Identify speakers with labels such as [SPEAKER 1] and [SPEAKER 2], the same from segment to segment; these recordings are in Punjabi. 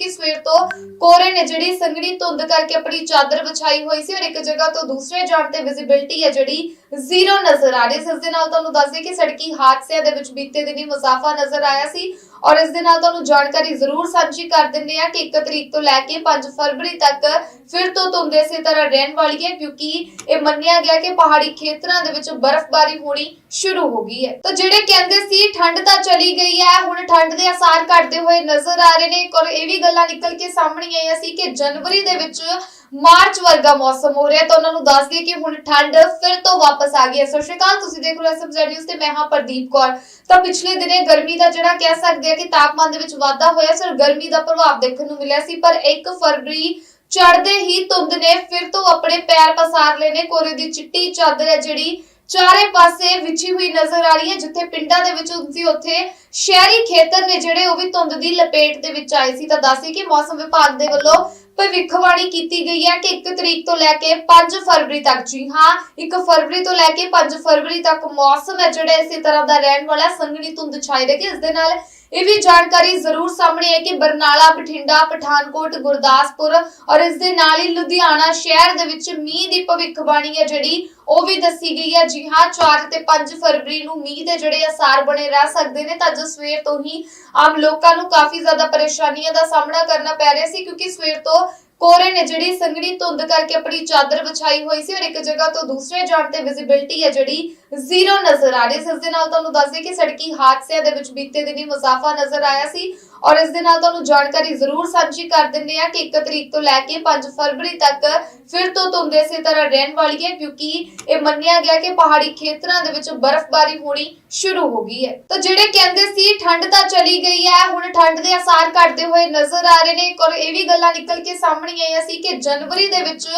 [SPEAKER 1] ਕਿਉਂਕਿ ਸਵੇਰ ਤੋਂ ਕੋਰੇ ਨੇ ਜਿਹੜੀ ਸੰਘਣੀ ਧੁੰਦ ਕਰਕੇ ਆਪਣੀ ਚਾਦਰ ਵਿਛਾਈ ਹੋਈ ਸੀ ਔਰ ਇੱਕ ਜਗ੍ਹਾ ਤੋਂ ਦੂਸਰੇ ਜਾਣ ਤੇ ਵਿਜ਼ਿਬਿਲਟੀ ਹੈ ਜਿਹੜੀ ਜ਼ੀਰੋ ਨਜ਼ਰ ਆ ਰਹੀ ਸੀ ਇਸ ਦੇ ਨਾਲ ਤੁਹਾਨੂੰ ਦੱਸ ਦਈਏ ਕਿ ਸੜਕੀ ਹਾਦਸਿਆਂ ਦੇ ਵਿੱਚ ਬੀਤੇ ਦਿਨੀ ਮੁਜ਼ਾਫਾ ਨਜ਼ਰ ਆਇਆ ਸੀ ਔਰ ਇਸ ਦੇ ਨਾਲ ਤੁਹਾਨੂੰ ਜਾਣਕਾਰੀ ਜ਼ਰੂਰ ਸਾਂਝੀ ਕਰ ਦਿੰਦੇ ਆ ਕਿ 1 ਤਰੀਕ ਤੋਂ ਲੈ ਕੇ 5 ਫਰਵਰੀ ਤੱਕ ਫਿਰ ਤੋਂ ਧੁੰਦ ਇਸੇ ਤਰ੍ਹਾਂ ਰਹਿਣ ਵਾਲੀ ਹੈ ਕਿਉਂਕਿ ਇਹ ਮੰਨਿਆ ਗਿਆ ਕਿ ਪਹਾੜੀ ਖੇਤਰਾਂ ਦੇ ਵਿੱਚ ਬਰਫ਼ਬਾਰੀ ਹੋਣੀ ਸ਼ੁਰੂ ਹੋ ਗਈ ਹੈ। ਤਾਂ ਜਿਹੜੇ ਕਹਿੰਦੇ ਸੀ ਠੰਡ ਤਾਂ ਚਲੀ ਗਈ ਹੈ, ਹੁਣ ਠੰਡ ਦੇ ਅਸਾਰ ਘਟਦੇ ਹੋਏ ਨਜ਼ਰ ਆ ਰਹੇ ਨੇ। ਔਰ ਇਹ ਵੀ ਗੱਲਾਂ ਨਿਕਲ ਕੇ ਸਾਹਮਣੇ ਆਈਆਂ ਸੀ ਕਿ ਜਨਵਰੀ ਦੇ ਵਿੱਚ ਮਾਰਚ ਵਰਗਾ ਮੌਸਮ ਹੋ ਰਿਹਾ ਤਾਂ ਉਹਨਾਂ ਨੂੰ ਦੱਸ ਦਈਏ ਕਿ ਹੁਣ ਠੰਡ ਫਿਰ ਤੋਂ ਵਾਪਸ ਆ ਗਈ ਹੈ। ਸਤਿ ਸ਼੍ਰੀ ਤੁਸੀਂ ਦੇਖ ਰਹੇ ਹੋ ਐਸਐਮਜ਼ੈਡ ਨਿਊਜ਼ ਤੇ ਮੈਂ ਹਾਂ ਪ੍ਰਦੀਪ ਕੌਰ। ਤਾਂ ਪਿਛਲੇ ਦਿਨੇ ਗਰਮੀ ਦਾ ਜਿਹੜਾ ਕਹਿ ਸਕਦੇ ਆ ਕਿ ਤਾਪਮਾਨ ਦੇ ਵਿੱਚ ਵਾਧਾ ਹੋਇਆ ਸੀ ਗਰਮੀ ਦਾ ਪ੍ਰਭਾਵ ਦੇਖਣ ਨੂੰ ਮਿਲਿਆ ਸੀ, ਪਰ 1 ਫਰਵਰੀ ਚੜ੍ਹਦੇ ਹੀ ਧੁੰਦ ਨੇ ਫਿਰ ਤੋਂ ਆਪਣੇ ਪੈਰ ਪਸਾਰ ਲਏ ਨੇ। ਕੋਰੇ ਦੀ ਚਿੱਟੀ ਚਾਦਰ ਹੈ ਜਿਹੜੀ ਚਾਰੇ ਪਾਸੇ ਵਿਛੀ ਹੋਈ ਨਜ਼ਰ ਆ ਰਹੀ ਹੈ, ਜਿੱਥੇ ਪਿੰਡਾਂ ਦੇ ਵਿੱਚ ਹੁੰਦੀ ਉੱਥੇ ਸ਼ਹਿਰੀ ਖੇਤਰ ਨੇ ਜਿਹੜੇ ਉਹ ਵੀ ਧੁੰਦ ਦੀ ਲਪੇਟ ਦੇ ਵਿੱਚ ਆਏ ਸੀ। ਤਾਂ ਦੱਸੀ ਕਿ ਮੌਸਮ ਵਿਭਾਗ ਦੇ ਵੱਲੋਂ ਭਵਿੱਖਬਾਣੀ ਕੀਤੀ ਗਈ ਹੈ ਕਿ 1 ਤਰੀਕ ਤੋਂ ਲੈ ਕੇ 5 ਫਰਵਰੀ ਤੱਕ ਜੀ ਹਾਂ 1 ਫਰਵਰੀ ਤੋਂ ਲੈ ਕੇ 5 ਫਰਵਰੀ ਤੱਕ ਮੌਸਮ ਹੈ, ਜਿਹੜਾ ਇਸੇ ਤਰ੍ਹਾਂ ਦਾ ਰਹਿਣ ਵਾਲਾ ਸੰਘਣੀ ਧੁੰਦ ਛਾਈ ਰਹੇਗੀ। ਇਸ ਦੇ ਨਾਲ ਇਹ ਵੀ ਜਾਣਕਾਰੀ ਜ਼ਰੂਰ ਸਾਹਮਣੇ ਹੈ ਕਿ ਬਰਨਾਲਾ, ਬਠਿੰਡਾ, ਪਠਾਨਕੋਟ, ਗੁਰਦਾਸਪੁਰ ਔਰ ਇਸ ਦੇ ਨਾਲ ਹੀ ਲੁਧਿਆਣਾ ਸ਼ਹਿਰ ਦੇ ਵਿੱਚ ਮੀਂਹ ਦੀ ਭਵਿੱਖਬਾਣੀ ਹੈ ਜਿਹੜੀ, ਉਹ ਵੀ ਦੱਸੀ ਗਈ ਹੈ। ਜੀ ਹਾਂ 4 ਤੇ 5 ਫਰਵਰੀ ਨੂੰ ਮੀਂਹ ਦੇ ਜਿਹੜੇ ਅਸਾਰ ਬਣੇ ਰਹਿ ਸਕਦੇ ਨੇ, ਤਾਂ ਜੋ ਸਵੇਰ ਤੋਂ ਹੀ ਆਮ ਲੋਕਾਂ ਨੂੰ ਕਾਫੀ ਜ਼ਿਆਦਾ ਪਰੇਸ਼ਾਨੀਆਂ ਦਾ ਸਾਹਮਣਾ ਕਰਨਾ ਪੈ ਰਿਹਾ ਸੀ, ਕਿਉਂਕਿ ਸਵੇਰ ਤੋਂ ਕੋਰੇ ਨੇ ਜਿਹੜੀ ਸੰਘਣੀ ਧੁੰਦ ਕਰਕੇ ਆਪਣੀ ਚਾਦਰ ਵਿਛਾਈ ਹੋਈ ਸੀ ਔਰ ਇੱਕ ਜਗ੍ਹਾ ਤੋਂ ਦੂਸਰੇ ਜਾਣ ਤੇ ਵਿਜ਼ਿਬਿਲਟੀ ਹੈ ਜਿਹੜੀ ਜ਼ੀਰੋ ਨਜ਼ਰ ਆ ਰਹੀ ਸੀ ਇਸ ਦੇ ਨਾਲ ਤੁਹਾਨੂੰ ਦੱਸ ਦਈਏ ਕਿ ਸੜਕੀ ਹਾਦਸਿਆਂ ਦੇ ਵਿੱਚ ਬੀਤੇ ਦਿਨੀ ਮੁਸਾਫਾ ਨਜ਼ਰ ਆਇਆ ਸੀ। ਔਰ ਇਸ ਦੇ ਨਾਲ ਤੁਹਾਨੂੰ ਜਾਣਕਾਰੀ ਜ਼ਰੂਰ ਸਾਂਝੀ ਕਰ ਦਿੰਦੇ ਆ ਕਿ 1 ਤਰੀਕ ਤੋਂ ਲੈ ਕੇ 5 ਫਰਵਰੀ ਤੱਕ ਫਿਰ ਤੋਂ ਧੁੰਦ ਇਸੇ ਤਰ੍ਹਾਂ ਰਹਿਣ ਵਾਲੀ ਹੈ, ਕਿਉਂਕਿ ਇਹ ਮੰਨਿਆ ਗਿਆ ਕਿ ਪਹਾੜੀ ਖੇਤਰਾਂ ਦੇ ਵਿੱਚ ਬਰਫ਼ਬਾਰੀ ਹੋਣੀ ਸ਼ੁਰੂ ਹੋ ਗਈ ਹੈ। ਤਾਂ ਜਿਹੜੇ ਕਹਿੰਦੇ ਸੀ ਠੰਡ ਤਾਂ ਚਲੀ ਗਈ ਹੈ, ਹੁਣ ਠੰਡ ਦੇ ਅਸਾਰ ਘਟਦੇ ਹੋਏ ਨਜ਼ਰ ਆ ਰਹੇ ਨੇ ਔਰ ਇਹ ਵੀ ਗੱਲਾਂ ਨਿਕਲ ਕੇ ਸਾਹਮਣੇ ਆਈਆਂ ਸੀ ਕਿ ਜਨਵਰੀ ਦੇ ਵਿੱਚ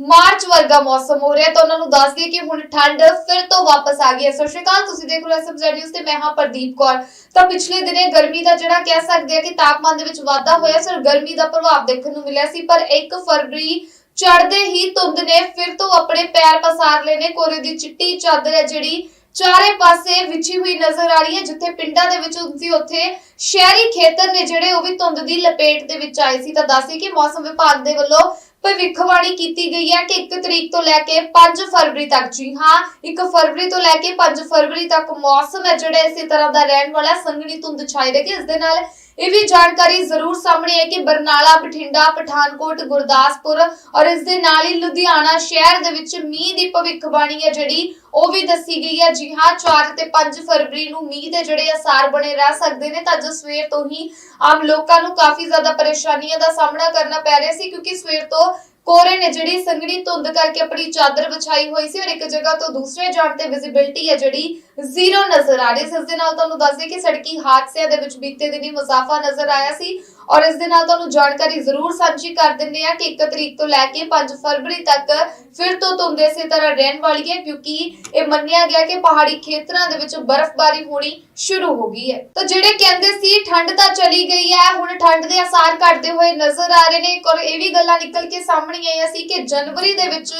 [SPEAKER 1] ਮਾਰਚ ਵਰਗਾ ਮੌਸਮ ਹੋ ਰਿਹਾ ਤਾਂ ਉਹਨਾਂ ਨੂੰ ਦੱਸ ਦਈਏ ਕਿ ਹੁਣ ਠੰਡ ਫਿਰ ਤੋਂ ਵਾਪਸ ਆ ਗਈ ਹੈ। ਸਤਿ ਸ਼੍ਰੀ ਤੁਸੀਂ ਦੇਖ ਰਹੇ ਹੋ ਐਸਐਮਜ਼ੈਡ ਨਿਊਜ਼ ਤੇ ਮੈਂ ਹਾਂ ਪ੍ਰਦੀਪ ਕੌਰ। ਤਾਂ ਪਿਛਲੇ ਦਿਨੇ ਗਰਮੀ ਦਾ ਜਿਹੜਾ ਕਹਿ ਸਕਦੇ ਆ ਕਿ ਤਾਪਮਾਨ ਦੇ ਵਿੱਚ ਵਾਧਾ ਹੋਇਆ ਸੀ ਗਰਮੀ ਦਾ ਪ੍ਰਭਾਵ ਦੇਖਣ ਨੂੰ ਮਿਲਿਆ ਸੀ, ਪਰ 1 ਫਰਵਰੀ ਚੜ੍ਹਦੇ ਹੀ ਧੁੰਦ ਨੇ ਫਿਰ ਤੋਂ ਆਪਣੇ ਪੈਰ ਪਸਾਰ ਲਏ ਨੇ। ਕੋਰੇ ਦੀ ਚਿੱਟੀ ਚਾਦਰ ਹੈ ਜਿਹੜੀ, ਚਾਰੇ ਪਾਸੇ ਵਿਛੀ ਹੋਈ ਨਜ਼ਰ ਆ ਰਹੀ ਹੈ, ਜਿੱਥੇ ਪਿੰਡਾਂ ਦੇ ਵਿੱਚ ਹੁੰਦੀ ਉੱਥੇ ਸ਼ਹਿਰੀ ਖੇਤਰ ਨੇ ਜਿਹੜੇ ਉਹ ਵੀ ਧੁੰਦ ਦੀ ਲਪੇਟ ਦੇ ਵਿੱਚ ਆਏ ਸੀ। ਤਾਂ ਦੱਸੀ ਕਿ ਮੌਸਮ ਵਿਭਾਗ ਦੇ ਵੱਲੋਂ ਭਵਿੱਖਬਾਣੀ ਕੀਤੀ ਗਈ ਹੈ ਕਿ 1 ਤਰੀਕ ਤੋਂ ਲੈ ਕੇ 5 ਫਰਵਰੀ ਤੱਕ? ਜੀ ਹਾਂ 1 ਫਰਵਰੀ ਤੋਂ ਲੈ ਕੇ 5 ਫਰਵਰੀ ਤੱਕ ਮੌਸਮ ਹੈ ਜਿਹੜਾ ਇਸੇ ਤਰ੍ਹਾਂ ਦਾ ਰਹਿਣ ਵਾਲਾ ਸੰਘਣੀ ਧੁੰਦ ਛਾਈ ਰਹੇਗੀ ਇਸ ਦੇ ਨਾਲ ਇਹ ਵੀ ਜਾਣਕਾਰੀ ਜ਼ਰੂਰ ਸਾਹਮਣੇ ਹੈ ਕਿ ਬਰਨਾਲਾ, ਬਠਿੰਡਾ, ਪਠਾਨਕੋਟ, ਗੁਰਦਾਸਪੁਰ ਔਰ ਇਸ ਦੇ ਨਾਲ ਹੀ ਲੁਧਿਆਣਾ ਸ਼ਹਿਰ ਦੇ ਵਿੱਚ ਮੀਂਹ ਦੀ ਭਵਿੱਖਬਾਣੀ ਹੈ ਜਿਹੜੀ, ਉਹ ਵੀ ਦੱਸੀ ਗਈ ਹੈ। ਜੀ ਹਾਂ 4 ਤੇ 5 ਫਰਵਰੀ ਨੂੰ ਮੀਂਹ ਦੇ ਜਿਹੜੇ ਅਸਾਰ ਬਣੇ ਰਹਿ ਸਕਦੇ ਨੇ, ਤਾਂ ਜੋ ਸਵੇਰ ਤੋਂ ਹੀ ਆਮ ਲੋਕਾਂ ਨੂੰ ਕਾਫੀ ਜ਼ਿਆਦਾ ਪਰੇਸ਼ਾਨੀਆਂ ਦਾ ਸਾਹਮਣਾ ਕਰਨਾ ਪੈ ਰਿਹਾ ਸੀ, ਕਿਉਂਕਿ ਸਵੇਰ ਤੋਂ ਕੋਰੇ ਨੇ ਜਿਹੜੀ ਸੰਘਣੀ ਧੁੰਦ ਕਰਕੇ ਆਪਣੀ ਚਾਦਰ ਵਿਛਾਈ ਹੋਈ ਸੀ ਔਰ ਇੱਕ ਜਗ੍ਹਾ ਤੋਂ ਦੂਸਰੇ ਜਾਣ ਤੇ ਵਿਜ਼ਿਬਿਲਟੀ ਹੈ ਜਿਹੜੀ ਜ਼ੀਰੋ ਨਜ਼ਰ ਆ ਰਹੀ ਸੀ। ਇਸ ਦੇ ਨਾਲ ਤੁਹਾਨੂੰ ਦੱਸ ਦਈਏ ਕਿ ਸੜਕੀ ਹਾਦਸਿਆਂ ਦੇ ਵਿੱਚ ਬੀਤੇ ਦਿਨੀ ਮੁਜ਼ਾਫਾ ਨਜ਼ਰ ਆਇਆ ਸੀ ਔਰ ਇਸ ਦੇ ਨਾਲ ਤੁਹਾਨੂੰ ਜਾਣਕਾਰੀ ਜ਼ਰੂਰ ਸਾਂਝੀ ਕਰ ਦਿੰਦੇ ਆ ਕਿ 1 ਤਰੀਕ ਤੋਂ ਲੈ ਕੇ 5 ਫਰਵਰੀ ਤੱਕ ਫਿਰ ਤੋਂ ਧੁੰਦ ਇਸੇ ਤਰ੍ਹਾਂ ਰਹਿਣ ਵਾਲੀ ਹੈ ਕਿਉਂਕਿ ਇਹ ਮੰਨਿਆ ਗਿਆ ਕਿ ਪਹਾੜੀ ਖੇਤਰਾਂ ਦੇ ਵਿੱਚ ਬਰਫ਼ਬਾਰੀ ਹੋਣੀ ਸ਼ੁਰੂ ਹੋ ਗਈ ਹੈ। ਤਾਂ ਜਿਹੜੇ ਕਹਿੰਦੇ ਸੀ ਠੰਡ ਤਾਂ ਚਲੀ ਗਈ ਹੈ, ਹੁਣ ਠੰਡ ਦੇ ਅਸਾਰ ਘਟਦੇ ਹੋਏ ਨਜ਼ਰ ਆ ਰਹੇ ਨੇ। ਔਰ ਇਹ ਵੀ ਗੱਲਾਂ ਨਿਕਲ ਕੇ ਸਾਹਮਣੇ ਆਈਆਂ ਸੀ ਕਿ ਜਨਵਰੀ ਦੇ ਵਿੱਚ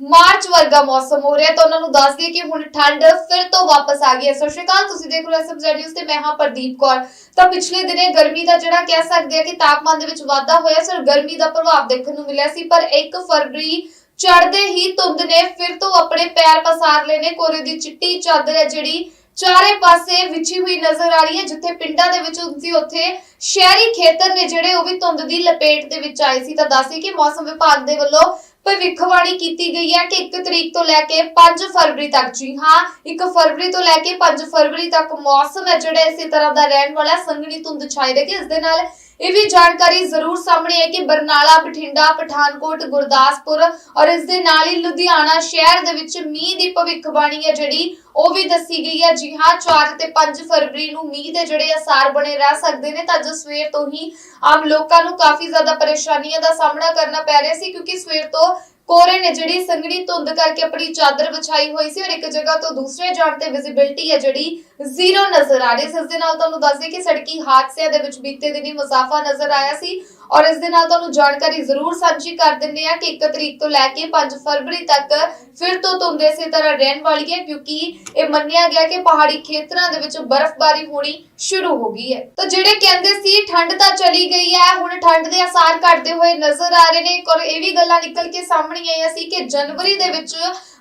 [SPEAKER 1] ਮਾਰਚ ਵਰਗਾ ਮੌਸਮ ਹੋ ਰਿਹਾ ਤਾਂ ਉਹਨਾਂ ਨੂੰ ਦੱਸ ਦਈਏ ਕਿ ਹੁਣ ਠੰਡ ਫਿਰ ਤੋਂ ਵਾਪਸ ਆ ਗਈ ਹੈ। ਸਤਿ ਸ਼੍ਰੀ ਤੁਸੀਂ ਦੇਖ ਰਹੇ ਹੋ ਐਸਐਮਜ਼ੈਡ ਨਿਊਜ਼ ਤੇ ਮੈਂ ਹਾਂ ਪ੍ਰਦੀਪ ਕੌਰ। ਤਾਂ ਪਿਛਲੇ ਦਿਨੇ ਗਰਮੀ ਦਾ ਜਿਹੜਾ ਕਹਿ ਸਕਦੇ ਆ ਕਿ ਤਾਪਮਾਨ ਦੇ ਵਿੱਚ ਵਾਧਾ ਹੋਇਆ ਸੀ ਗਰਮੀ ਦਾ ਪ੍ਰਭਾਵ ਦੇਖਣ ਨੂੰ ਮਿਲਿਆ ਸੀ, ਪਰ 1 ਫਰਵਰੀ ਚੜ੍ਹਦੇ ਹੀ ਧੁੰਦ ਨੇ ਫਿਰ ਤੋਂ ਆਪਣੇ ਪੈਰ ਪਸਾਰ ਲਏ ਨੇ। ਕੋਰੇ ਦੀ ਚਿੱਟੀ ਚਾਦਰ ਹੈ ਜਿਹੜੀ ਚਾਰੇ ਪਾਸੇ ਵਿਛੀ ਹੋਈ ਨਜ਼ਰ ਆ ਰਹੀ ਹੈ, ਜਿੱਥੇ ਪਿੰਡਾਂ ਦੇ ਵਿੱਚ ਹੁੰਦੀ ਉੱਥੇ ਸ਼ਹਿਰੀ ਖੇਤਰ ਨੇ ਜਿਹੜੇ ਉਹ ਵੀ ਧੁੰਦ ਦੀ ਲਪੇਟ ਦੇ ਵਿੱਚ ਆਏ ਸੀ। ਤਾਂ ਦੱਸੀ ਕਿ ਮੌਸਮ ਵਿਭਾਗ ਦੇ ਵੱਲੋਂ ਭਵਿੱਖਬਾਣੀ ਕੀਤੀ ਗਈ ਹੈ ਕਿ 1 ਤਰੀਕ ਤੋਂ ਲੈ ਕੇ 5 ਫਰਵਰੀ ਤੱਕ। ਜੀ ਹਾਂ 1 ਫਰਵਰੀ ਤੋਂ ਲੈ ਕੇ 5 ਫਰਵਰੀ ਤੱਕ ਮੌਸਮ ਹੈ ਜਿਹੜਾ ਇਸੇ ਤਰ੍ਹਾਂ ਦਾ ਰਹਿਣ ਵਾਲਾ ਸੰਘਣੀ ਧੁੰਦ ਛਾਈ ਰਹੇਗੀ ਇਸ ਦੇ ਨਾਲ ਇਹ ਵੀ ਜਾਣਕਾਰੀ ਜ਼ਰੂਰ ਸਾਹਮਣੇ ਹੈ ਕਿ ਬਰਨਾਲਾ, ਬਠਿੰਡਾ, ਪਠਾਨਕੋਟ, ਗੁਰਦਾਸਪੁਰ ਔਰ ਇਸ ਦੇ ਨਾਲ ਹੀ ਲੁਧਿਆਣਾ ਸ਼ਹਿਰ ਦੇ ਵਿੱਚ ਮੀਂਹ ਦੀ ਭਵਿੱਖਬਾਣੀ ਹੈ ਜਿਹੜੀ, ਉਹ ਵੀ ਦੱਸੀ ਗਈ ਹੈ। ਜੀ ਹਾਂ 4 ਤੇ 5 ਫਰਵਰੀ ਨੂੰ ਮੀਂਹ ਦੇ ਜਿਹੜੇ ਅਸਾਰ ਬਣੇ ਰਹਿ ਸਕਦੇ ਨੇ, ਤਾਂ ਜੋ ਸਵੇਰ ਤੋਂ ਹੀ ਆਮ ਲੋਕਾਂ ਨੂੰ ਕਾਫੀ ਜ਼ਿਆਦਾ ਪਰੇਸ਼ਾਨੀਆਂ ਦਾ ਸਾਹਮਣਾ ਕਰਨਾ ਪੈ ਰਿਹਾ ਸੀ, ਕਿਉਂਕਿ ਸਵੇਰ ਤੋਂ ਕੋਰੇ ਨੇ ਜਿਹੜੀ ਸੰਘਣੀ ਧੁੰਦ ਕਰਕੇ ਆਪਣੀ ਚਾਦਰ ਵਿਛਾਈ ਹੋਈ ਸੀ ਔਰ ਇੱਕ ਜਗ੍ਹਾ ਤੋਂ ਦੂਸਰੇ ਜਾਣ ਤੇ ਵਿਜ਼ਿਬਿਲਟੀ ਹੈ ਜਿਹੜੀ ਜ਼ੀਰੋ ਨਜ਼ਰ ਆ ਰਹੀ ਸੀ ਇਸ ਦੇ ਨਾਲ ਤੁਹਾਨੂੰ ਦੱਸ ਦਈਏ ਕਿ ਸੜਕੀ ਹਾਦਸਿਆਂ ਦੇ ਵਿੱਚ ਬੀਤੇ ਦਿਨੀ ਮੁਸਾਫਾ ਨਜ਼ਰ ਆਇਆ ਸੀ। ਔਰ ਇਸ ਦੇ ਨਾਲ ਤੁਹਾਨੂੰ ਜਾਣਕਾਰੀ ਜ਼ਰੂਰ ਸਾਂਝੀ ਕਰ ਦਿੰਦੇ ਆ ਕਿ 1 ਤਰੀਕ ਤੋਂ ਲੈ ਕੇ 5 ਫਰਵਰੀ ਤੱਕ ਫਿਰ ਤੋਂ ਧੁੰਦ ਇਸੇ ਤਰ੍ਹਾਂ ਰਹਿਣ ਵਾਲੀ ਹੈ, ਕਿਉਂਕਿ ਇਹ ਮੰਨਿਆ ਗਿਆ ਕਿ ਪਹਾੜੀ ਖੇਤਰਾਂ ਦੇ ਵਿੱਚ ਬਰਫ਼ਬਾਰੀ ਹੋਣੀ ਸ਼ੁਰੂ ਹੋ ਗਈ ਹੈ। ਤਾਂ ਜਿਹੜੇ ਕਹਿੰਦੇ ਸੀ ਠੰਡ ਤਾਂ ਚਲੀ ਗਈ ਹੈ, ਹੁਣ ਠੰਡ ਦੇ ਅਸਾਰ ਘਟਦੇ ਹੋਏ ਨਜ਼ਰ ਆ ਰਹੇ ਨੇ ਔਰ ਇਹ ਵੀ ਗੱਲਾਂ ਨਿਕਲ ਕੇ ਸਾਹਮਣੇ ਆਈਆਂ ਸੀ ਕਿ ਜਨਵਰੀ ਦੇ ਵਿੱਚ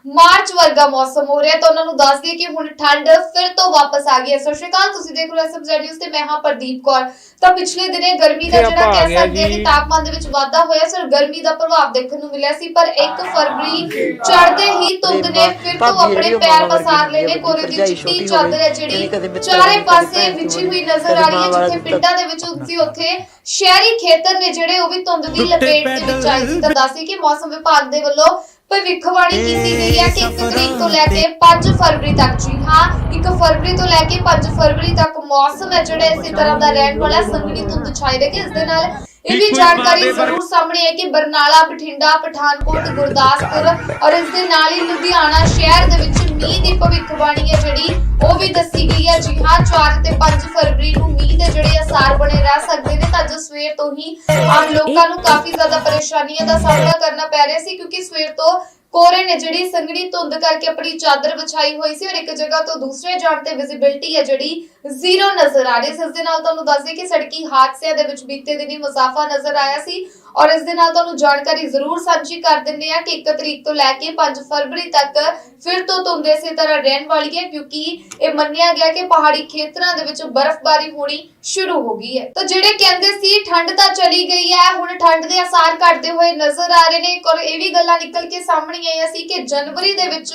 [SPEAKER 1] ਮਾਰਚ ਵਰਗਾ ਮੌਸਮ ਹੋ ਰਿਹਾ ਤਾਂ ਉਹਨਾਂ ਨੂੰ ਦੱਸ ਦਈਏ ਕਿ ਹੁਣ ਠੰਡ ਫਿਰ ਤੋਂ ਵਾਪਸ ਆ ਗਈ ਹੈ। ਸਤਿ ਸ਼੍ਰੀ ਅਕਾਲ ਤੁਸੀਂ ਦੇਖ ਰਹੇ ਹੋ ਐਸਐਮਜ਼ੈਡ ਨਿਊਜ਼ ਤੇ ਮੈਂ ਹਾਂ ਪ੍ਰਦੀਪ ਕੌਰ। ਤਾਂ ਪਿਛਲੇ ਦਿਨੇ ਗਰਮੀ ਦਾ ਜਿਹੜਾ ਕਹਿ ਸਕਦੇ ਹਾਂ ਕਿ। ਤਾਪਮਾਨ ਦੇ ਵਿੱਚ ਵਾਧਾ ਹੋਇਆ ਸਰ ਗਰਮੀ ਦਾ ਪ੍ਰਭਾਵ ਦੇਖਣ ਨੂੰ ਮਿਲਿਆ ਸੀ ਪਰ 1 ਫਰਵਰੀ ਚੜ੍ਹਦੇ ਹੀ ਧੁੰਦ ਨੇ ਫਿਰ ਤੋਂ ਆਪਣੇ ਪੈਰ ਪਸਾਰ ਲਏ ਨੇ। ਕੋਰੇ ਦੀ ਚਿੱਟੀ ਚਾਦਰ ਹੈ ਜਿਹੜੀ ਚਾਰੇ ਪਾਸੇ ਵਿਛੀ ਹੋਈ ਨਜ਼ਰ ਆ ਰਹੀ ਹੈ ਜਿੱਥੇ ਪਿੰਡਾਂ ਦੇ ਵਿੱਚ ਹੁੰਦੀ ਉੱਥੇ ਸ਼ਹਿਰੀ ਖੇਤਰ ਨੇ ਜਿਹੜੇ ਉਹ ਵੀ ਧੁੰਦ ਦੀ ਲਪੇਟ ਦੇ ਵਿੱਚ ਆਏ ਸੀ। ਤਾਂ ਦੱਸੀ ਕਿ ਮੌਸਮ ਵਿਭਾਗ ਦੇ ਵੱਲੋਂ ਭਵਿੱਖਬਾਣੀ ਕੀਤੀ ਗਈ ਹੈ ਕਿ 1 ਤਰੀਕ ਤੋਂ ਲੈ ਕੇ 5 ਫਰਵਰੀ ਤੱਕ ਜੀ ਹਾਂ 1 ਫਰਵਰੀ ਤੋਂ ਲੈ ਕੇ 5 ਫਰਵਰੀ ਤੱਕ ਮੌਸਮ ਹੈ ਜਿਹੜਾ ਇਸੇ ਤਰ੍ਹਾਂ ਦਾ ਰਹਿਣ ਵਾਲਾ। ਸੰਘਣੀ ਧੁੰਦ ਛਾਈ ਰਹੇਗੀ ਇਸ ਦੇ ਨਾਲ ਇਹ ਵੀ ਜਾਣਕਾਰੀ ਜ਼ਰੂਰ ਸਾਹਮਣੇ ਹੈ ਕਿ ਬਰਨਾਲਾ ਬਠਿੰਡਾ ਪਠਾਨਕੋਟ ਗੁਰਦਾਸਪੁਰ ਔਰ ਇਸ ਦੇ ਨਾਲ ਹੀ ਲੁਧਿਆਣਾ ਸ਼ਹਿਰ ਦੇ ਵਿੱਚ ਮੀਂਹ ਦੀ ਭਵਿੱਖਬਾਣੀ ਹੈ ਜਿਹੜੀ, ਉਹ ਵੀ ਦੱਸੀ ਗਈ ਹੈ ਜੀ। ਹਾਂ 4 ਤੇ 5 ਫਰਵਰੀ ਨੂੰ ਮੀਂਹ ਦੇ ਜਿਹੜੇ ਅਸਾਰ ਬਣੇ ਰਹਿ ਸਕਦੇ ਨੇ, ਤਾਂ ਅੱਜ ਸਵੇਰ ਤੋਂ ਹੀ ਆਮ ਲੋਕਾਂ ਨੂੰ ਕਾਫੀ ਜ਼ਿਆਦਾ ਪਰੇਸ਼ਾਨੀਆਂ ਦਾ ਸਾਹਮਣਾ ਕਰਨਾ ਪੈ ਰਿਹਾ ਸੀ, ਕਿਉਂਕਿ ਸਵੇਰ ਤੋਂ ਕੋਰੇ ਨੇ ਜਿਹੜੀ ਸੰਘਣੀ ਧੁੰਦ ਕਰਕੇ ਆਪਣੀ ਚਾਦਰ ਵਿਛਾਈ ਹੋਈ ਸੀ ਔਰ ਇੱਕ ਜਗ੍ਹਾ ਤੋਂ ਦੂਸਰੇ ਜਾਣ ਤੇ ਵਿਜ਼ਿਬਿਲਟੀ ਹੈ ਜਿਹੜੀ ਜ਼ੀਰੋ ਨਜ਼ਰ ਆ ਰਹੀ ਸੀ। ਇਸ ਦੇ ਨਾਲ ਤੁਹਾਨੂੰ ਦੱਸ ਦਈਏ ਕਿ ਸੜਕੀ ਹਾਦਸਿਆਂ ਦੇ ਵਿੱਚ ਬੀਤੇ ਦਿਨੀ ਮੁਜ਼ਾਫਾ ਨਜ਼ਰ ਆਇਆ ਸੀ ਔਰ ਇਸ ਦੇ ਨਾਲ ਤੁਹਾਨੂੰ ਜਾਣਕਾਰੀ ਜ਼ਰੂਰ ਸਾਂਝੀ ਕਰ ਦਿੰਦੇ ਆ ਕਿ 1 ਤਰੀਕ ਤੋਂ ਲੈ ਕੇ 5 ਫਰਵਰੀ ਤੱਕ ਫਿਰ ਤੋਂ ਧੁੰਦ ਇਸੇ ਤਰ੍ਹਾਂ ਰਹਿਣ ਵਾਲੀ ਹੈ, ਕਿਉਂਕਿ ਇਹ ਮੰਨਿਆ ਗਿਆ ਕਿ ਪਹਾੜੀ ਖੇਤਰਾਂ ਦੇ ਵਿੱਚ ਬਰਫ਼ਬਾਰੀ ਹੋਣੀ ਸ਼ੁਰੂ ਹੋ ਗਈ ਹੈ। ਤਾਂ ਜਿਹੜੇ ਕਹਿੰਦੇ ਸੀ ਠੰਡ ਤਾਂ ਚਲੀ ਗਈ ਹੈ, ਹੁਣ ਠੰਡ ਦੇ ਅਸਾਰ ਘਟਦੇ ਹੋਏ ਨਜ਼ਰ ਆ ਰਹੇ ਨੇ। ਔਰ ਇਹ ਵੀ ਗੱਲਾਂ ਨਿਕਲ ਕੇ ਸਾਹਮਣੇ ਆਈਆਂ ਸੀ ਕਿ ਜਨਵਰੀ ਦੇ ਵਿੱਚ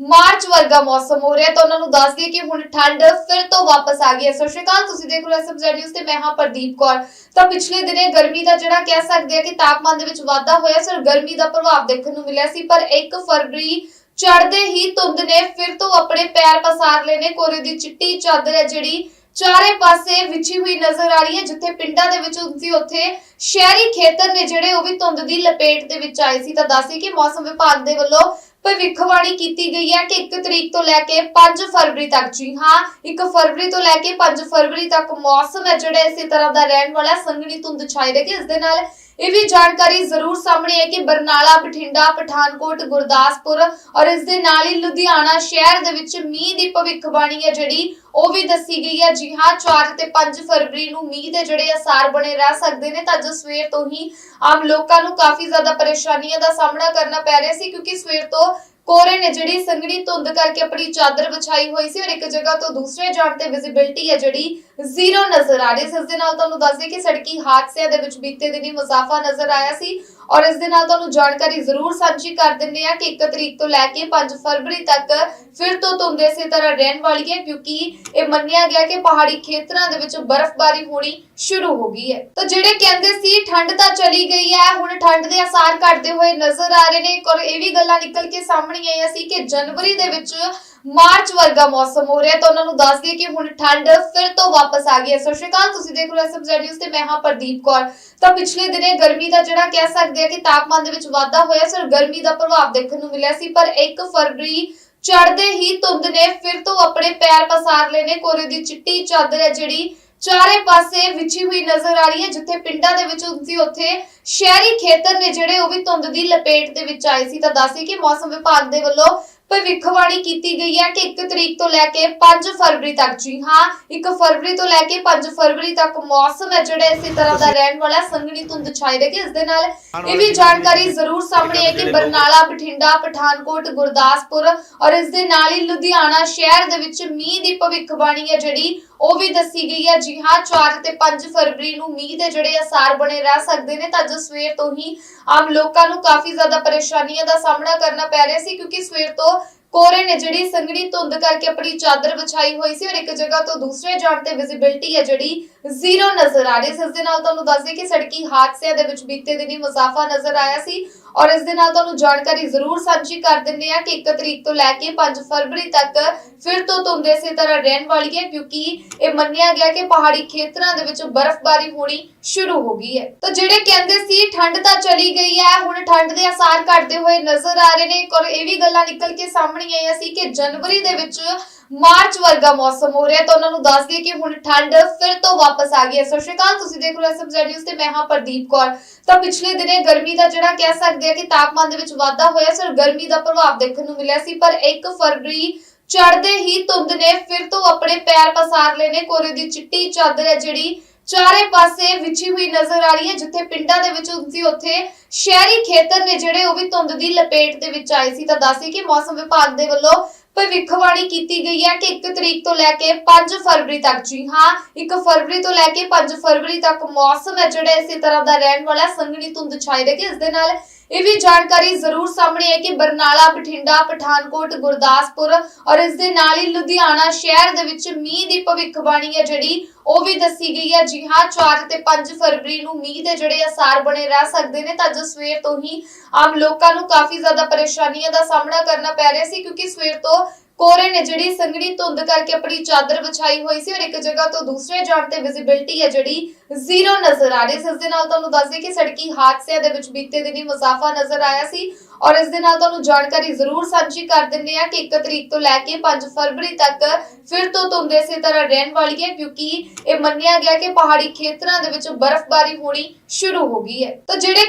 [SPEAKER 1] ਮਾਰਚ ਵਰਗਾ ਮੌਸਮ ਹੋ ਰਿਹਾ ਤਾਂ ਉਹਨਾਂ ਨੂੰ ਦੱਸ ਦਈਏ ਕਿ ਹੁਣ ਠੰਡ ਫਿਰ ਤੋਂ ਵਾਪਸ ਆ ਗਈ ਹੈ। ਸਤਿ ਸ਼੍ਰੀ ਤੁਸੀਂ ਦੇਖ ਰਹੇ ਹੋ ਐਸਐਮਜ਼ੈਡ ਨਿਊਜ਼ ਤੇ ਮੈਂ ਹਾਂ ਪ੍ਰਦੀਪ ਕੌਰ। ਤਾਂ ਪਿਛਲੇ ਦਿਨੇ ਗਰਮੀ ਦਾ ਜਿਹੜਾ ਕਹਿ ਸਕਦੇ ਆ ਕਿ ਤਾਪਮਾਨ ਦੇ ਵਿੱਚ ਵਾਧਾ ਹੋਇਆ ਸਰ ਗਰਮੀ ਦਾ ਪ੍ਰਭਾਵ ਦੇਖਣ ਨੂੰ ਮਿਲਿਆ ਸੀ, ਪਰ 1 ਫਰਵਰੀ ਚੜ੍ਹਦੇ ਹੀ ਧੁੰਦ ਨੇ ਫਿਰ ਤੋਂ ਆਪਣੇ ਪੈਰ ਪਸਾਰ ਲਏ ਨੇ। ਕੋਰੇ ਦੀ ਚਿੱਟੀ ਚਾਦਰ ਹੈ ਜਿਹੜੀ ਚਾਰੇ ਪਾਸੇ ਵਿਛੀ ਹੋਈ ਨਜ਼ਰ ਆ ਰਹੀ ਹੈ, ਜਿੱਥੇ ਪਿੰਡਾਂ ਦੇ ਵਿੱਚ ਹੁੰਦੀ ਉੱਥੇ ਸ਼ਹਿਰੀ ਖੇਤਰ ਨੇ ਜਿਹੜੇ ਉਹ ਵੀ ਧੁੰਦ ਦੀ ਲਪੇਟ ਦੇ ਵਿੱਚ ਆਏ ਸੀ। ਤਾਂ ਦੱਸੀ ਕਿ ਮੌਸਮ ਵਿਭਾਗ ਦੇ ਵੱਲੋਂ ਭਵਿੱਖਬਾਣੀ ਕੀਤੀ ਗਈ ਹੈ ਕਿ 1 ਤਰੀਕ ਤੋਂ ਲੈ ਕੇ 5 ਫਰਵਰੀ ਤੱਕ ਜੀ ਹਾਂ 1 ਫਰਵਰੀ ਤੋਂ ਲੈ ਕੇ 5 ਫਰਵਰੀ ਤੱਕ ਮੌਸਮ ਹੈ ਜਿਹੜਾ ਇਸੇ ਤਰ੍ਹਾਂ ਦਾ ਰਹਿਣ ਵਾਲਾ ਸੰਘਣੀ ਧੁੰਦ ਛਾਈ ਰਹੇਗੀ ਇਸ ਦੇ ਨਾਲ ਇਹ ਵੀ ਜਾਣਕਾਰੀ ਜ਼ਰੂਰ ਸਾਹਮਣੇ ਹੈ ਕਿ ਬਰਨਾਲਾ, ਬਠਿੰਡਾ, ਪਠਾਨਕੋਟ, ਗੁਰਦਾਸਪੁਰ ਔਰ ਇਸ ਦੇ ਨਾਲ ਹੀ ਲੁਧਿਆਣਾ ਸ਼ਹਿਰ ਦੇ ਵਿੱਚ ਮੀਂਹ ਦੀ ਭਵਿੱਖਬਾਣੀ ਹੈ ਜਿਹੜੀ, ਉਹ ਵੀ ਦੱਸੀ ਗਈ ਹੈ। ਜੀ ਹਾਂ 4 ਤੇ 5 ਫਰਵਰੀ ਨੂੰ ਮੀਂਹ ਦੇ ਜਿਹੜੇ ਅਸਾਰ ਬਣੇ ਰਹਿ ਸਕਦੇ ਨੇ, ਤਾਂ ਅੱਜ ਸਵੇਰ ਤੋਂ ਹੀ ਆਮ ਲੋਕਾਂ ਨੂੰ ਕਾਫੀ ਜ਼ਿਆਦਾ ਪਰੇਸ਼ਾਨੀਆਂ ਦਾ ਸਾਹਮਣਾ ਕਰਨਾ ਪੈ ਰਿਹਾ ਸੀ, ਕਿਉਂਕਿ ਸਵੇਰ ਤੋਂ ਕੋਰੇ ਨੇ, ਜਿਹੜੀ ਸੰਘਣੀ ਧੁੰਦ ਕਰਕੇ ਆਪਣੀ ਚਾਦਰ ਵਿਛਾਈ ਹੋਈ ਸੀ ਔਰ ਇੱਕ ਜਗ੍ਹਾ ਤੋਂ ਦੂਸਰੇ ਜਾਣ ਤੇ ਵਿਜ਼ਿਬਿਲਟੀ ਹੈ ਜਿਹੜੀ ਜ਼ੀਰੋ ਨਜ਼ਰ ਆ ਰਹੀ ਸੀ ਇਸ ਦੇ ਨਾਲ ਤੁਹਾਨੂੰ ਦੱਸ ਦਈਏ ਕਿ ਸੜਕੀ ਹਾਦਸਿਆਂ ਦੇ ਵਿੱਚ ਬੀਤੇ ਦਿਨੀ ਮੁਜ਼ਾਫਾ ਨਜ਼ਰ ਆਇਆ ਸੀ ਔਰ ਇਸ ਦੇ ਨਾਲ ਤੁਹਾਨੂੰ ਜਾਣਕਾਰੀ ਜ਼ਰੂਰ ਸਾਂਝੀ ਕਰ ਦਿੰਦੇ ਆ ਕਿ 1 ਤਰੀਕ ਤੋਂ ਲੈ ਕੇ 5 ਫਰਵਰੀ ਤੱਕ ਫਿਰ ਤੋਂ ਧੁੰਦ ਇਸੇ ਤਰ੍ਹਾਂ ਰਹਿਣ ਵਾਲੀ ਹੈ, ਕਿਉਂਕਿ ਇਹ ਮੰਨਿਆ ਗਿਆ ਕਿ ਪਹਾੜੀ ਖੇਤਰਾਂ ਦੇ ਵਿੱਚ ਬਰਫ਼ਬਾਰੀ ਹੋਣੀ ਸ਼ੁਰੂ ਹੋ ਗਈ ਹੈ। ਤਾਂ ਜਿਹੜੇ ਕਹਿੰਦੇ ਸੀ ਠੰਡ ਤਾਂ ਚਲੀ ਗਈ ਹੈ, ਹੁਣ ਠੰਡ ਦੇ ਅਸਾਰ ਘਟਦੇ ਹੋਏ ਨਜ਼ਰ ਆ ਰਹੇ ਨੇ ਔਰ ਇਹ ਵੀ ਗੱਲਾਂ ਨਿਕਲ ਕੇ ਸਾਹਮਣੇ ਆਈਆਂ ਸੀ ਕਿ ਜਨਵਰੀ ਦੇ ਵਿੱਚ ਮਾਰਚ ਵਰਗਾ ਮੌਸਮ ਹੋ ਰਿਹਾ ਤਾਂ ਉਹਨਾਂ ਨੂੰ ਦੱਸ ਦਈਏ ਕਿ ਹੁਣ ਠੰਡ ਫਿਰ ਤੋਂ ਵਾਪਸ ਆ ਗਈ ਹੈ। ਸਤਿ ਸ਼੍ਰੀ ਤੁਸੀਂ ਦੇਖ ਰਹੇ ਹੋ ਐਸਐਮਜ਼ੈਡ ਨਿਊਜ਼ ਤੇ ਮੈਂ ਹਾਂ ਪ੍ਰਦੀਪ ਕੌਰ। ਤਾਂ ਪਿਛਲੇ ਦਿਨੇ ਗਰਮੀ ਦਾ ਜਿਹੜਾ ਕਹਿ ਸਕਦੇ ਆ ਕਿ ਤਾਪਮਾਨ ਦੇ ਵਿੱਚ ਵਾਧਾ ਹੋਇਆ ਸਰ ਗਰਮੀ ਦਾ ਪ੍ਰਭਾਵ ਦੇਖਣ ਨੂੰ ਮਿਲਿਆ ਸੀ, ਪਰ 1 ਫਰਵਰੀ ਚੜ੍ਹਦੇ ਹੀ ਧੁੰਦ ਨੇ ਫਿਰ ਤੋਂ ਆਪਣੇ ਪੈਰ ਪਸਾਰ ਲਏ ਨੇ। ਕੋਰੇ ਦੀ ਚਿੱਟੀ ਚਾਦਰ ਹੈ ਜਿਹੜੀ ਚਾਰੇ ਪਾਸੇ ਵਿਛੀ ਹੋਈ ਨਜ਼ਰ ਆ ਰਹੀ ਹੈ, ਜਿੱਥੇ ਪਿੰਡਾਂ ਦੇ ਵਿੱਚ ਹੁੰਦੀ ਉੱਥੇ ਸ਼ਹਿਰੀ ਖੇਤਰ ਨੇ ਜਿਹੜੇ ਉਹ ਵੀ ਧੁੰਦ ਦੀ ਲਪੇਟ ਦੇ ਵਿੱਚ ਆਏ ਸੀ। ਤਾਂ ਦੱਸੀ ਕਿ ਮੌਸਮ ਵਿਭਾਗ ਦੇ ਵੱਲੋਂ ਭਵਿੱਖਬਾਣੀ ਕੀਤੀ ਗਈ ਹੈ ਕਿ 1 ਤਰੀਕ ਤੋਂ ਲੈ ਕੇ 5 ਫਰਵਰੀ ਤੱਕ ਜੀ ਹਾਂ 1 ਫਰਵਰੀ ਤੋਂ ਲੈ ਕੇ 5 ਫਰਵਰੀ ਤੱਕ ਮੌਸਮ ਹੈ ਜਿਹੜਾ ਇਸੇ ਤਰ੍ਹਾਂ ਦਾ ਰਹਿਣ ਵਾਲਾ। ਸੰਘਣੀ ਧੁੰਦ ਛਾਈ ਰਹੇਗੀ ਇਸ ਦੇ ਨਾਲ ਇਹ ਵੀ ਜਾਣਕਾਰੀ ਜ਼ਰੂਰ ਸਾਹਮਣੇ ਹੈ ਕਿ ਬਰਨਾਲਾ ਬਠਿੰਡਾ ਪਠਾਨਕੋਟ ਗੁਰਦਾਸਪੁਰ ਔਰ ਇਸ ਦੇ ਨਾਲ ਹੀ ਲੁਧਿਆਣਾ ਸ਼ਹਿਰ ਦੇ ਵਿੱਚ ਮੀਂਹ ਦੀ ਭਵਿੱਖਬਾਣੀ ਹੈ ਜਿਹੜੀ ਉਹ ਵੀ ਦੱਸੀ ਗਈ ਹੈ, ਜੀ ਹਾਂ 4 ਤੇ 5 ਫਰਵਰੀ ਨੂੰ ਮੀਂਹ ਦੇ ਜਿਹੜੇ ਅਸਾਰ ਬਣੇ ਰਹਿ ਸਕਦੇ ਨੇ, ਤਾਂ ਅੱਜ ਸਵੇਰ ਤੋਂ ਹੀ ਆਮ ਲੋਕਾਂ ਨੂੰ ਕਾਫੀ ਜ਼ਿਆਦਾ ਪਰੇਸ਼ਾਨੀਆਂ ਦਾ ਸਾਹਮਣਾ ਕਰਨਾ ਪੈ ਰਿਹਾ ਸੀ, ਕਿਉਂਕਿ ਸਵੇਰ ਤੋਂ ਕੋਰੇ ਨੇ ਜਿਹੜੀ ਸੰਘਣੀ ਧੁੰਦ ਕਰਕੇ ਆਪਣੀ ਚਾਦਰ ਵਿਛਾਈ ਹੋਈ ਸੀ ਔਰ ਇੱਕ ਜਗ੍ਹਾ ਤੋਂ ਦੂਸਰੇ ਜਾਣ ਤੇ ਵਿਜ਼ਿਬਿਲਟੀ ਹੈ ਜਿਹੜੀ ਜ਼ੀਰੋ ਨਜ਼ਰ ਆ ਰਹੀ ਸੀ ਇਸ ਦੇ ਨਾਲ ਤੁਹਾਨੂੰ ਦੱਸ ਦਈਏ ਕਿ ਸੜਕੀ ਹਾਦਸਿਆਂ ਦੇ ਵਿੱਚ ਬੀਤੇ ਦਿਨੀ ਮੁਜ਼ਾਫਾ ਨਜ਼ਰ ਆਇਆ ਸੀ ਔਰ ਇਸ ਦੇ ਨਾਲ ਤੁਹਾਨੂੰ ਜਾਣਕਾਰੀ ਜ਼ਰੂਰ ਸਾਂਝੀ ਕਰ ਦਿੰਦੇ ਆ ਕਿ 1 ਤਰੀਕ ਤੋਂ ਲੈ ਕੇ 5 ਫਰਵਰੀ ਤੱਕ ਫਿਰ ਤੋਂ ਧੁੰਦ ਇਸੇ ਤਰ੍ਹਾਂ ਰਹਿਣ ਵਾਲੀ ਹੈ, ਕਿਉਂਕਿ ਇਹ ਮੰਨਿਆ ਗਿਆ ਕਿ ਪਹਾੜੀ ਖੇਤਰਾਂ ਦੇ ਵਿੱਚ ਬਰਫ਼ਬਾਰੀ ਹੋਣੀ ਸ਼ੁਰੂ ਹੋ ਗਈ ਹੈ। ਤਾਂ ਜਿਹੜੇ ਕਹਿੰਦੇ ਸੀ ਠੰਡ ਤਾਂ ਚਲੀ ਗਈ ਹੈ, ਹੁਣ ਠੰਡ ਦੇ ਅਸਾਰ ਘਟਦੇ ਹੋਏ ਨਜ਼ਰ ਆ ਰਹੇ ਨੇ। ਔਰ ਇਹ ਵੀ ਗੱਲਾਂ ਨਿਕਲ ਕੇ ਸਾਹਮਣੇ ਆਈਆਂ ਸੀ ਕਿ ਜਨਵਰੀ ਦੇ ਵਿੱਚ ਮਾਰਚ ਵਰਗਾ ਮੌਸਮ ਹੋ ਰਿਹਾ ਤਾਂ ਉਹਨਾਂ ਨੂੰ ਦੱਸ ਦਈਏ ਕਿ ਹੁਣ ਠੰਡ ਫਿਰ ਤੋਂ ਵਾਪਸ ਆ ਗਈ ਹੈ। ਸਤਿ ਸ਼੍ਰੀ ਤੁਸੀਂ ਦੇਖ ਰਹੇ ਹੋ ਐਸਐਮਜ਼ੈਡ ਨਿਊਜ਼ ਤੇ ਮੈਂ ਹਾਂ ਪ੍ਰਦੀਪ ਕੌਰ। ਤਾਂ ਪਿਛਲੇ ਦਿਨੇ ਗਰਮੀ ਦਾ ਜਿਹੜਾ ਕਹਿ ਸਕਦੇ ਆ ਕਿ ਤਾਪਮਾਨ ਦੇ ਵਿੱਚ ਵਾਧਾ ਹੋਇਆ ਸਰ ਗਰਮੀ ਦਾ ਪ੍ਰਭਾਵ ਦੇਖਣ ਨੂੰ ਮਿਲਿਆ ਸੀ, ਪਰ 1 ਫਰਵਰੀ ਚੜ੍ਹਦੇ ਹੀ ਧੁੰਦ ਨੇ ਫਿਰ ਤੋਂ ਆਪਣੇ ਪੈਰ ਪਸਾਰ ਲਏ ਨੇ। ਕੋਰੇ ਦੀ ਚਿੱਟੀ ਚਾਦਰ ਹੈ ਜਿਹੜੀ ਚਾਰੇ ਪਾਸੇ ਵਿਛੀ ਹੋਈ ਨਜ਼ਰ ਆ ਰਹੀ ਹੈ, ਜਿੱਥੇ ਪਿੰਡਾਂ ਦੇ ਵਿੱਚ ਹੁੰਦੀ ਉੱਥੇ ਸ਼ਹਿਰੀ ਖੇਤਰ ਨੇ ਜਿਹੜੇ ਉਹ ਵੀ ਧੁੰਦ ਦੀ ਲਪੇਟ ਦੇ ਵਿੱਚ ਆਏ ਸੀ। ਤਾਂ ਦੱਸੀ ਕਿ ਮੌਸਮ ਵਿਭਾਗ ਦੇ ਵੱਲੋਂ ਭਵਿੱਖਬਾਣੀ ਕੀਤੀ ਗਈ ਹੈ ਕਿ 1 ਤਰੀਕ ਤੋਂ ਲੈ ਕੇ 5 ਫਰਵਰੀ ਤੱਕ ਜੀ ਹਾਂ 1 ਫਰਵਰੀ ਤੋਂ ਲੈ ਕੇ 5 ਫਰਵਰੀ ਤੱਕ ਮੌਸਮ ਹੈ, ਜਿਹੜਾ ਇਸੇ ਤਰ੍ਹਾਂ ਦਾ ਰਹਿਣ ਵਾਲਾ ਸੰਘਣੀ ਧੁੰਦ ਛਾਈ ਰਹੇਗੀ ਇਸ ਦੇ ਨਾਲ ਇਹ ਵੀ ਜਾਣਕਾਰੀ ਜ਼ਰੂਰ ਸਾਹਮਣੇ ਹੈ ਕਿ ਬਰਨਾਲਾ, ਬਠਿੰਡਾ, ਪਠਾਨਕੋਟ, ਗੁਰਦਾਸਪੁਰ ਔਰ ਇਸ ਦੇ ਨਾਲ ਹੀ ਲੁਧਿਆਣਾ ਸ਼ਹਿਰ ਦੇ ਵਿੱਚ ਮੀਂਹ ਦੀ ਭਵਿੱਖਬਾਣੀ ਹੈ ਜਿਹੜੀ, ਉਹ ਵੀ ਦੱਸੀ ਗਈ ਹੈ। ਜੀ ਹਾਂ 4 ਤੇ 5 ਫਰਵਰੀ ਨੂੰ ਮੀਂਹ ਦੇ ਜਿਹੜੇ ਅਸਾਰ ਬਣੇ ਰਹਿ ਸਕਦੇ ਨੇ, ਤਾਂ ਅੱਜ ਸਵੇਰ ਤੋਂ ਹੀ ਆਮ ਲੋਕਾਂ ਨੂੰ ਕਾਫੀ ਜ਼ਿਆਦਾ ਪਰੇਸ਼ਾਨੀਆਂ ਦਾ ਸਾਹਮਣਾ ਕਰਨਾ ਪੈ ਰਿਹਾ ਸੀ, ਕਿਉਂਕਿ ਸਵੇਰ ਤੋਂ ਕੋਰੇ ਨੇ ਜਿਹੜੀ ਸੰਘਣੀ ਧੁੰਦ ਕਰਕੇ ਆਪਣੀ ਚਾਦਰ ਵਿਛਾਈ ਹੋਈ ਸੀ ਔਰ ਇੱਕ ਜਗ੍ਹਾ ਤੋਂ ਦੂਸਰੇ ਜਾਣ ਤੇ ਵਿਜ਼ਿਬਿਲਟੀ ਹੈ ਜਿਹੜੀ ਜ਼ੀਰੋ ਨਜ਼ਰ ਆ ਰਹੀ ਸੀ। ਇਸ ਦੇ ਨਾਲ ਤੁਹਾਨੂੰ ਦੱਸ ਦਈਏ ਕਿ ਸੜਕੀ ਹਾਦਸਿਆਂ ਦੇ ਵਿੱਚ ਬੀਤੇ ਦਿਨੀ ਮੁਜ਼ਾਫਾ ਨਜ਼ਰ ਆਇਆ ਸੀ ਔਰ ਇਸ ਦੇ ਨਾਲ ਤੁਹਾਨੂੰ ਜਾਣਕਾਰੀ ਜ਼ਰੂਰ ਸਾਂਝੀ ਕਰ ਦਿੰਦੇ ਆ ਕਿ 1 ਤਰੀਕ ਤੋਂ ਲੈ ਕੇ 5 ਫਰਵਰੀ ਤੱਕ ਫਿਰ ਤੋਂ ਧੁੰਦ ਇਸੇ ਤਰ੍ਹਾਂ ਰਹਿਣ ਵਾਲੀ ਹੈ ਕਿਉਂਕਿ ਇਹ ਮੰਨਿਆ ਗਿਆ ਕਿ ਪਹਾੜੀ ਖੇਤਰਾਂ ਦੇ ਵਿੱਚ ਬਰਫ਼ਬਾਰੀ ਹੋਣੀ ਸ਼ੁਰੂ ਹੋ ਗਈ ਹੈ। ਤਾਂ ਜਿਹੜੇ